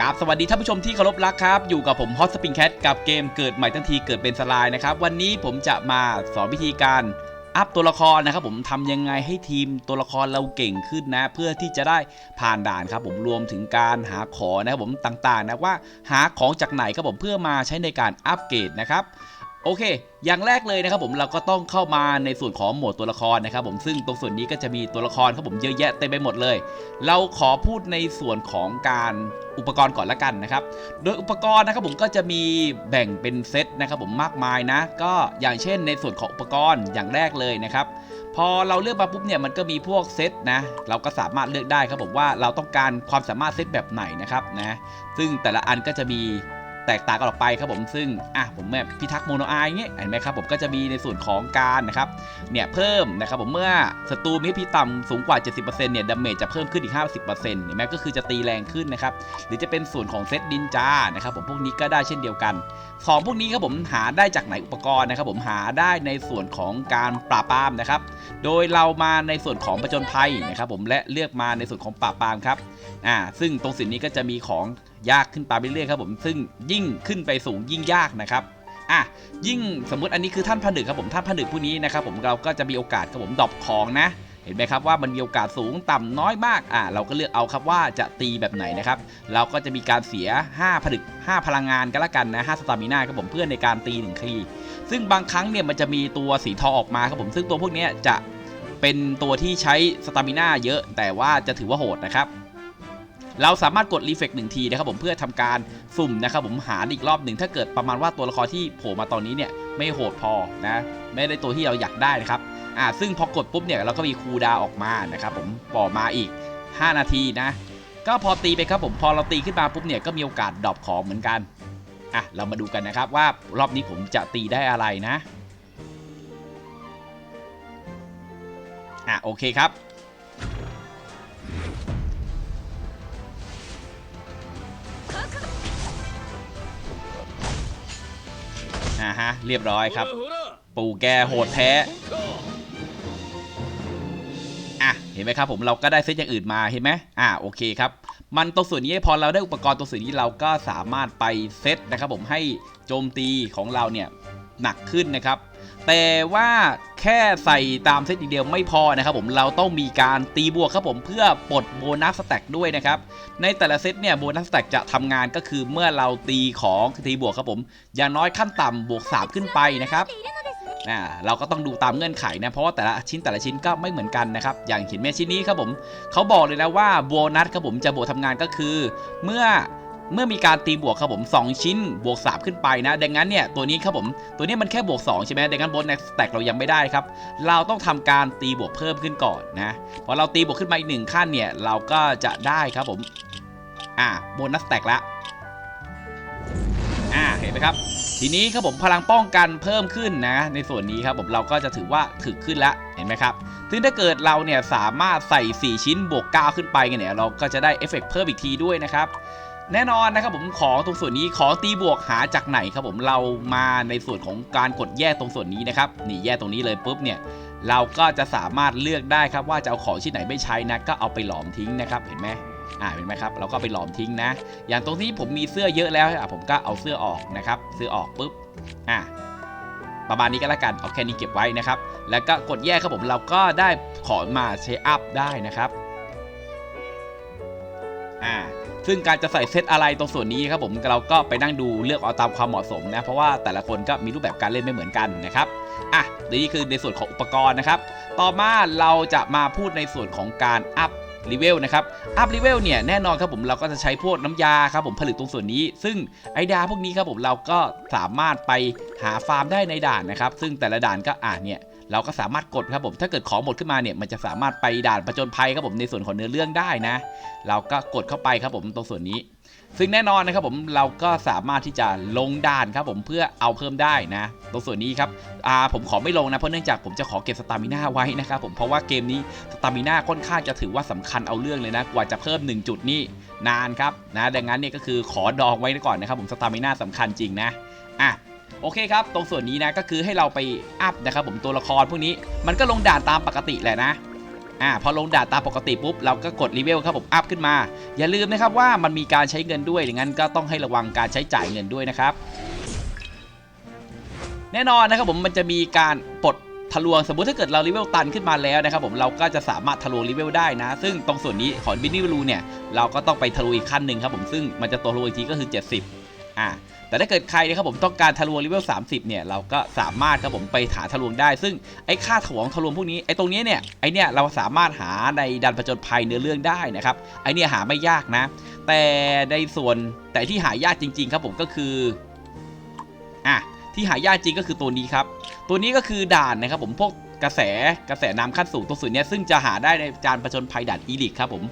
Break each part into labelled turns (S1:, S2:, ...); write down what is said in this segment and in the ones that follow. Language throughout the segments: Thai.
S1: กราบสวัสดีท่านผู้ชมที่เคารพรักครับ อยู่กับผมฮอตสปริงแคทกับเกมเกิดใหม่ทันทีเกิดเป็นสลายนะครับ วันนี้ผมจะมาสอนวิธีการอัพตัวละครนะครับผมทำยังไงให้ทีมตัวละครเราเก่งขึ้นนะ เพื่อที่จะได้ผ่านด่านครับ ผมรวมถึงการหาของนะครับผมต่างๆนะว่าหาของจากไหนครับผมเพื่อมาใช้ในการอัปเกรดนะครับ โอเค อย่างแรกเลยนะครับผมเราก็ต้องเข้ามาในส่วนของโหมดตัวละครนะครับผมซึ่งตรงส่วนนี้ก็จะมีตัวละครครับผมเยอะแยะเต็มไปหมดเลย เราขอพูดในส่วนของการอุปกรณ์ก่อนละกันนะครับ โดยอุปกรณ์นะครับผมก็จะมีแบ่งเป็นเซตนะครับผมมากมายนะ ก็อย่างเช่นในส่วนของอุปกรณ์อย่างแรกเลยนะครับ พอเราเลือกมาปุ๊บเนี่ยมันก็มีพวกเซตนะ เราก็สามารถเลือกได้ครับผมว่าเราต้องการความสามารถเซตแบบไหนนะครับนะ ซึ่งแต่ละอันก็จะมี แตกต่างกันออกไปครับผมซึ่งอะผมแบบพิทักษ์โมโนไอเงี้ยเห็นไหมครับผมก็จะมีในส่วนของการนะครับเนี่ยเพิ่มนะครับผมเมื่อศัตรูมีพีต่ำสูงกว่า 70%เนี่ยดาเมจจะเพิ่มขึ้นอีก 50%เห็นไหมก็คือจะตีแรงขึ้นนะครับหรือจะเป็นส่วนของเซตดินจานะครับผมพวกนี้ก็ได้เช่นเดียวกันของพวกนี้ครับผมหาได้จากไหนอุปกรณ์นะครับผมหาได้ในส่วนของการปราบปรามนะครับ โดยเรามาในส่วนของประจนภัยนะครับผมและเลือกมาในส่วนของปราบปรามครับอ่าซึ่งตรงสิ่งนี้ก็จะมีของ ยากขึ้นไปเรื่อยๆครับผมซึ่งยิ่งขึ้นไปสูงยิ่งยากนะครับอะยิ่งสมมติอันนี้คือท่านผนึกครับผมท่านผนึกผู้นี้นะครับผมเราก็จะมีโอกาสครับผมดรอปของนะเห็นไหมครับว่ามันมีโอกาสสูงต่ำน้อยมากอ่าเราก็เลือกเอาครับว่าจะตีแบบไหนนะครับ เราก็จะมีการเสีย 5 ผลึก 5 พลังงานก็แล้วกันนะ5สตามิน่าครับผมเพื่อในการตี1ครีซึ่งบางครั้งเนี่ยมันจะมีตัวสีทองออกมาครับผมซึ่งตัวพวกนี้จะเป็นตัวที่ใช้สตามิน่าเยอะแต่ว่าจะถือว่าโหดนะครับ เราสามารถกดรีเฟกหนึ่งทีนะครับผมเพื่อทำการสุ่มนะครับผมหาอีกรอบหนึ่งถ้าเกิดประมาณว่าตัวละครที่โผล่มาตอนนี้เนี่ยไม่โหดพอนะไม่ได้ตัวที่เราอยากได้นะครับอ่าซึ่งพอกดปุ๊บเนี่ยเราก็มีคูดาออกมานะครับผมปล่อมาอีก 5 นาทีนะ ก็พอตีไปครับผมพอเราตีขึ้นมาปุ๊บเนี่ยก็มีโอกาสดรอปของเหมือนกันอะเรามาดูกันนะครับว่ารอบนี้ผมจะตีได้อะไรนะอะโอเคครับ อ่าฮะ เรียบร้อยครับ ปู่แกโหดแท้อะเห็นไหมครับผมเราก็ได้เซตอย่างอื่นมาเห็นไหมอ่าโอเคครับ มันตรงส่วนนี้พอเราได้อุปกรณ์ตรงส่วนนี้เราก็สามารถไปเซตนะครับผมให้โจมตีของเราเนี่ย หนักขึ้นนะครับ แต่ว่าแค่ใส่ตามเซตอย่างเดียวไม่พอนะครับผมเราต้องมีการตีบวกครับผมเพื่อปลดโบนัสสแต็กด้วยนะครับ ในแต่ละเซตเนี่ยโบนัสสแต็กจะทำงานก็คือเมื่อเราตีของตีบวกครับผม อย่างน้อยขั้นต่ำบวก 3 ขึ้นไปนะครับอ่เราก็ต้องดูตามเงื่อนไขนะเพราะว่าแต่ละชิ้นแต่ละชิ้นก็ไม่เหมือนกันนะครับ อย่างเห็นแม่ชิ้นนี้ครับผมเขาบอกเลยนะว่าโบนัสครับผมจะบวกทำงานก็คือ เมื่อ เมื่อมีการตีบวกครับผม 2 ชิ้นบวก 3 ขึ้นไปนะ ดังนั้นเนี่ยตัวนี้ครับผมตัวนี้มันแค่บวก 2 ใช่ไหมดังนั้นบนัสแต็กเรายังไม่ได้ครับ เราต้องทำการตีบวกเพิ่มขึ้นก่อนนะพอเราตีบวกขึ้นมาอีกหนึ่งขั้นเนี่ยเราก็จะได้ครับผมอ่าบนัสแต็กละอ่าเห็นไหมครับ ทีนี้ครับผมพลังป้องกันเพิ่มขึ้นนะ ในส่วนนี้ครับผมเราก็จะถือว่าถึกขึ้นแล้วเห็นไหมครับซึ่งถ้าเกิดเราเนี่ยสามารถใส่ 4 ชิ้นบวก 9 ขึ้นไปเนี่ยเราก็จะได้เอฟเฟกต์เพิ่มอีกทีด้วยนะครับ แน่นอนนะครับผมของตรงส่วนนี้ขอตีบวกหาจากไหนครับผมเรามาในส่วนของการกดแยกตรงส่วนนี้นะครับนี่แยกตรงนี้เลยปุ๊บเนี่ยเราก็จะสามารถเลือกได้ครับว่าจะเอาของชิ้นไหนไม่ใช้นะก็เอาไปหลอมทิ้งนะครับเห็นไหมอ่าเห็นไหมครับเราก็ไปหลอมทิ้งนะ อย่างตรงที่ผมมีเสื้อเยอะแล้วอะผมก็เอาเสื้อออกนะครับเสื้อออกปุ๊บอะประมาณนี้ก็แล้วกันเอาแค่นี้เก็บไว้นะครับ แล้วก็กดแยกครับผมเราก็ได้ขอมาใช้อัพได้นะครับอ่า ซึ่งการจะใส่เซตอะไรตรงส่วนนี้ครับผมเราก็ไปนั่งดูเลือกเอาตามความเหมาะสมนะเพราะว่าแต่ละคนก็มีรูปแบบการเล่นไม่เหมือนกันนะครับอะนี่คือในส่วนของอุปกรณ์นะครับ ต่อมาเราจะมาพูดในส่วนของการอัพรีเวลนะครับอัพรีเวลเนี่ยแน่นอนครับผมเราก็จะใช้พวกน้ำยาครับผมผลิตตรงส่วนนี้ ซึ่งไอดาพวกนี้ครับผมเราก็สามารถไปหาฟาร์มได้ในด่านนะครับ ซึ่งแต่ละด่านก็อ่าเนี่ย เราก็สามารถกดครับผม ถ้าเกิดของหมดขึ้นมาเนี่ย มันจะสามารถไปด่านประจนภัยครับผมในส่วนของเนื้อเรื่องได้นะ เราก็กดเข้าไปครับผมตรงส่วนนี้ ซึ่งแน่นอนนะครับผมเราก็สามารถที่จะลงด่านครับผมเพื่อเอาเพิ่มได้นะ ตรงส่วนนี้ครับอ่าผมขอไม่ลงนะเพราะเนื่องจากผมจะขอเก็บสตามิน่าไว้นะครับผมเพราะว่าเกมนี้สตามิน่าค่อนข้างจะถือว่าสำคัญเอาเรื่องเลยนะกว่าจะเพิ่ม 1 จุดนี่นานครับนะดังนั้นเนี่ยก็คือขอดองไว้ก่อนนะครับผมสตามิน่าสำคัญจริงนะอะ โอเคครับ ตรงส่วนนี้นะก็คือให้เราไปอัพนะครับผมตัวละครพวกนี้มันก็ลงด่านตามปกติแหละนะอ่าพอลงด่านตามปกติปุ๊บเราก็กดรีเวลครับผมอัพขึ้นมา อย่าลืมนะครับว่ามันมีการใช้เงินด้วยดังนั้นก็ต้องให้ระวังการใช้จ่ายเงินด้วยนะครับแน่นอนนะครับผมมันจะมีการปลดทะลวงสมมติถ้าเกิดเราเลเวลตันขึ้นมาแล้วนะครับผมเราก็จะสามารถทะลวงเลเวลได้นะ ซึ่งตรงส่วนนี้ของบินนี่ลูเนี่ยเราก็ต้องไปทะลวงอีกขั้นหนึ่งครับผมซึ่งมันจะตัวลวงอีกทีก็คือ 70 อ่าแต่ถ้าเกิดใครนะครับผมต้องการทะลวงเลเวล30 เนี่ยเราก็สามารถครับผมไปหาทะลวงได้ ซึ่งไอ้ค่าถ่วงทะลวงพวกนี้ไอ้ตรงนี้เนี่ยไอ้เนี่ยเราสามารถหาในดันประจนภัยเนื้อเรื่องได้นะครับไอ้เนี่ยหาไม่ยากนะ แต่ในส่วนแต่ที่หายากจริง ๆ ครับผมก็คืออะที่หายากจริงก็คือตัวนี้ครับ ตัวนี้ก็คือด่านนะครับผมพวกกระแสกระแสน้ำขั้นสูงตัวส่วนเนี้ยซึ่งจะหาได้ในจานประจนภัยด่านอีลิกครับผม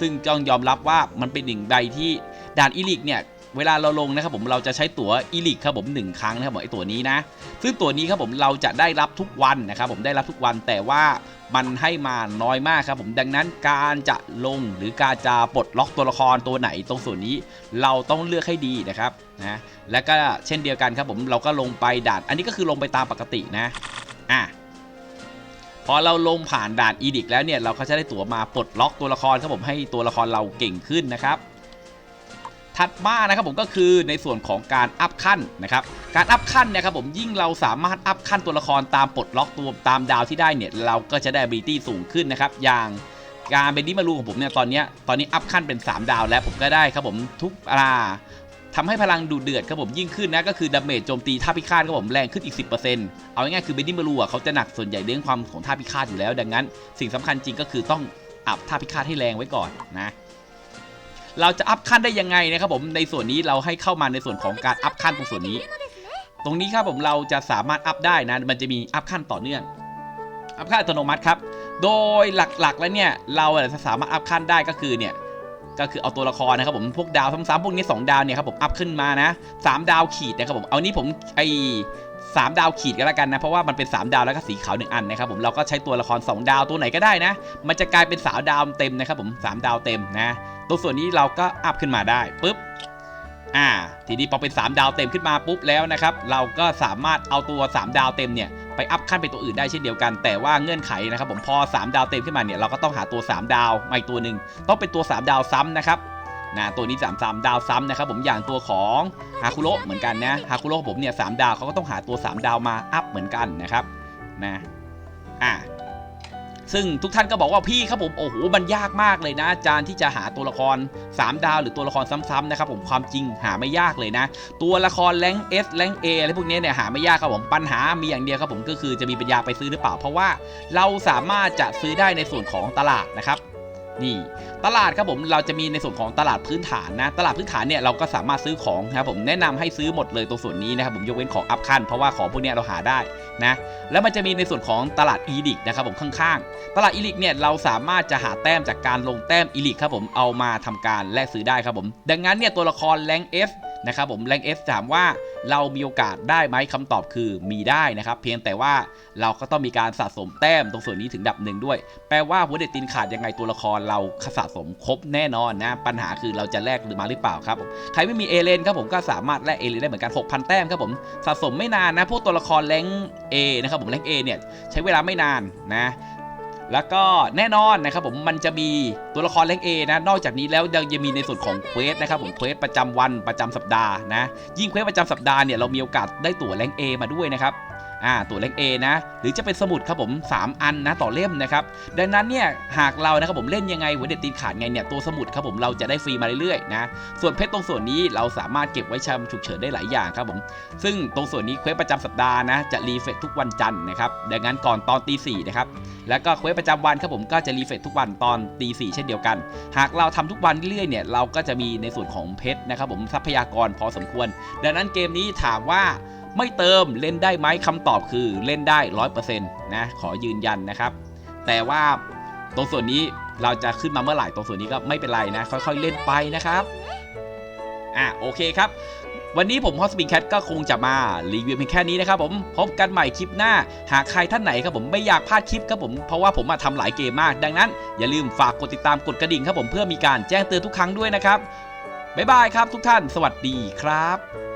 S1: ซึ่งต้องยอมรับว่ามันเป็นหนึ่งใดที่ด่านอีลิกเนี่ย เวลาเราลงนะครับผมเราจะใช้ตั๋วอีลิกครับผมหนึ่งครั้งนะครับผมไอตัวนี้นะ ซึ่งตัวนี้ครับผมเราจะได้รับทุกวันนะครับผมได้รับทุกวันแต่ว่ามันให้มาน้อยมากครับผมดังนั้นการจะลงหรือการจะปลดล็อกตัวละครตัวไหนตรงส่วนนี้เราต้องเลือกให้ดีนะครับนะและก็เช่นเดียวกันครับผมเราก็ลงไปด่าน อันนี้ก็คือลงไปตามปกตินะอะพอเราลงผ่านด่านอีดิกแล้วเนี่ยเราก็จะได้ตั๋วมาปลดล็อกตัวละครครับผมให้ตัวละครเราเก่งขึ้นนะครับ ถัดมานะครับผมก็คือในส่วนของการอัพขั้นนะครับการอัพขั้นเนี่ยครับผมยิ่งเราสามารถอัพขั้นตัวละครตามปลดล็อกตัวตามดาวที่ได้เนี่ยเราก็จะได้ ability สูงขึ้นนะครับอย่างการเป็นดิมารูของผมเนี่ยตอนนี้ตอนนี้อัพขั้นเป็น 3 ดาวแล้วผมก็ได้ครับผมทุกอาทำให้พลังดูเดือดครับผมยิ่งขึ้นนะก็คือดาเมจโจมตีท่าพิฆาตครับผมแรงขึ้นอีก 10%เอาง่ายๆคือเบนดิมารูอะเขาจะหนักส่วนใหญ่เรื่องความของท่าพิฆาตอยู่แล้ว ดังนั้น สิ่งสำคัญจริงก็คือต้องอัพท่าพิฆาตให้แรงไว้ก่อนนะ เราจะอัพขั้นได้ยังไงนะครับผมในส่วนนี้เราให้เข้ามาในส่วนของการอัพขั้นตรงส่วนนี้ ตรงนี้ครับผมเราจะสามารถอัพได้นะ มันจะมีอัพขั้นต่อเนื่อง อัพขั้นอัตโนมัติครับ โดยหลักๆแล้วเนี่ยเราจะสามารถอัพขั้นได้ก็คือเนี่ยก็คือเอาตัวละครนะครับผมพวกดาวซ้ำๆพวกนี้ 2 ดาวเนี่ยครับผมอัพขึ้นมานะ3ดาวขีดนะครับผมเอานี้ผมไอสามดาวขีดกันแล้วกันนะ เพราะว่ามันเป็น 3 ดาวแล้วก็สีขาวหนึ่งอันนะครับผมเราก็ใช้ตัวละคร 2 ดาวตัวไหนก็ได้นะ มันจะกลายเป็นสาวดาวเต็มนะครับผมสามดาวเต็มนะ ตัวส่วนนี้เราก็อัพขึ้นมาได้ปุ๊บอ่าทีนี้พอเป็น 3 ดาวเต็มขึ้นมาปุ๊บแล้วนะครับ เราก็สามารถเอาตัว 3 ดาวเต็มเนี่ยไปอัพขั้นเป็นตัวอื่นได้เช่นเดียวกัน แต่ว่าเงื่อนไขนะครับผมพอ 3 ดาวเต็มขึ้นมาเนี่ยเราก็ต้องหาตัว 3 ดาวมาอีกตัวหนึ่งต้องเป็นตัว 3 ดาวซ้ำนะครับนะตัวนี้3 3ดาวซ้ำนะครับผมอย่างตัวของฮาคุโระเหมือนกันนะฮาคุโระผมเนี่ยสดาวเขาก็ต้องหาตัว 3 ดาวมาอัพเหมือนกันนะครับนะอ่า ซึ่งทุกท่านก็บอกว่าพี่ครับผมโอ้โหมันยากมากเลยนะอาจารย์ที่จะหาตัวละคร 3 ดาว หรือตัวละครซ้ำๆนะครับผมความจริงหาไม่ยากเลยนะ ตัวละครแรงเอสแรงเออะไรพวกนี้เนี่ยหาไม่ยากครับผมปัญหามีอย่างเดียวครับผมก็คือจะมีปัญญาไปซื้อหรือเปล่า เพราะว่าเราสามารถจะซื้อได้ในส่วนของตลาดนะครับ นี่ตลาดครับผมเราจะมีในส่วนของตลาดพื้นฐานนะ ตลาดพื้นฐานเนี่ยเราก็สามารถซื้อของนะครับผมแนะนำให้ซื้อหมดเลยตรงส่วนนี้นะครับผมยกเว้นของอัพคันเพราะว่าของพวกนี้เราหาได้นะแล้วมันจะมีในส่วนของตลาดอีลิกนะครับผมข้างๆ ตลาดอีลิกเนี่ยเราสามารถจะหาแต้มจากการลงแต้มอีลิกครับผมเอามาทำการแลกซื้อได้ครับผมดังนั้นเนี่ยตัวละครแรงเอฟ นะครับผมแรงเอฟถามว่าเรามีโอกาสได้ไหมคำตอบคือมีได้นะครับ เพียงแต่ว่าเราก็ต้องมีการสะสมแต้มตรงส่วนนี้ถึงดับหนึ่งด้วย แปลว่าหัวเด็ดตีนขาดยังไงตัวละครเราสะสมครบแน่นอนนะ ปัญหาคือเราจะแลกหรือมาหรือเปล่าครับผมใครไม่มีเอเลนครับผมก็สามารถแลกเอเลนได้เหมือนกัน 6,000 แต้มครับผมสะสมไม่นานนะพวกตัวละครแรงเอนะครับผมแรงเอเนี่ยใช้เวลาไม่นานนะ แล้วก็แน่นอนนะครับผมมันจะมีตัวละครแรงเอนะ นอกจากนี้แล้วยังจะมีในส่วนของเควสนะครับผมเควสประจำวันประจำสัปดาห์นะ ยิ่งเควสประจำสัปดาห์เนี่ยเรามีโอกาสได้ตั๋วแรงเอมาด้วยนะครับ อ่าตัวแรงเอนะ หรือจะเป็นสมุดครับผม 3 อันนะต่อเล่มนะครับ ดังนั้นเนี่ยหากเรานะครับผมเล่นยังไงหัวเด็ดตีนขาดไงเนี่ยตัวสมุดครับผมเราจะได้ฟรีมาเรื่อยๆนะ ส่วนเพชรตรงส่วนนี้เราสามารถเก็บไว้ชำฉุกเฉินได้หลายอย่างครับผม ซึ่งตรงส่วนนี้เควสประจำสัปดาห์นะจะรีเฟรชทุกวันจันทร์นะครับ ดังนั้นก่อนตอนตีสี่นะครับ แล้วก็เควสประจำวันครับผมก็จะรีเฟรชทุกวันตอนตีสี่เช่นเดียวกัน หากเราทำทุกวันเรื่อยๆเนี่ยเราก็จะมีในส่วนของเพชรนะครับผมทรัพยากรพอสมควร ดังนั้นเกมนี้ถามว่าไม่เติมเล่นได้ไหมคำตอบคือเล่นได้ร้อยเปอร์เซ็นต์นะขอยืนยันนะครับ แต่ว่าตรงส่วนนี้เราจะขึ้นมาเมื่อไหร่ตรงส่วนนี้ก็ไม่เป็นไรนะ ค่อยๆเล่นไปนะครับอะโอเคครับ วันนี้ผมฮอสปิงแคทก็คงจะมารีวิวเพียงแค่นี้นะครับผมพบกันใหม่คลิปหน้า หากใครท่านไหนครับผมไม่อยากพลาดคลิปครับผมเพราะว่าผมมาทำหลายเกมมาก ดังนั้น อย่าลืมฝากกดติดตามกดกระดิ่งครับผมเพื่อมีการแจ้งเตือนทุกครั้งด้วยนะครับบ๊ายบายครับทุกท่าน สวัสดีครับ